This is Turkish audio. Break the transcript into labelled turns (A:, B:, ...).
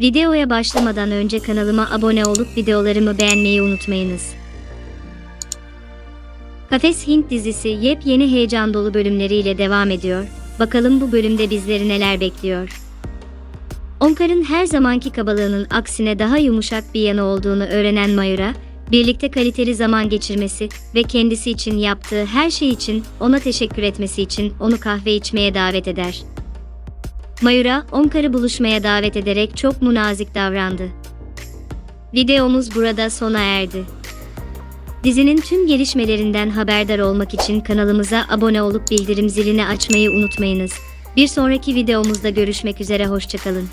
A: Videoya başlamadan önce kanalıma abone olup videolarımı beğenmeyi unutmayınız. Kafes Hint dizisi yepyeni heyecan dolu bölümleriyle devam ediyor. Bakalım bu bölümde bizleri neler bekliyor. Onkar'ın her zamanki kabalığının aksine daha yumuşak bir yanı olduğunu öğrenen Mayura, birlikte kaliteli zaman geçirmesi ve kendisi için yaptığı her şey için ona teşekkür etmesi için onu kahve içmeye davet eder. Mayura, Onkar'ı buluşmaya davet ederek çok munazik davrandı. Videomuz burada sona erdi. Dizinin tüm gelişmelerinden haberdar olmak için kanalımıza abone olup bildirim zilini açmayı unutmayınız. Bir sonraki videomuzda görüşmek üzere hoşçakalın.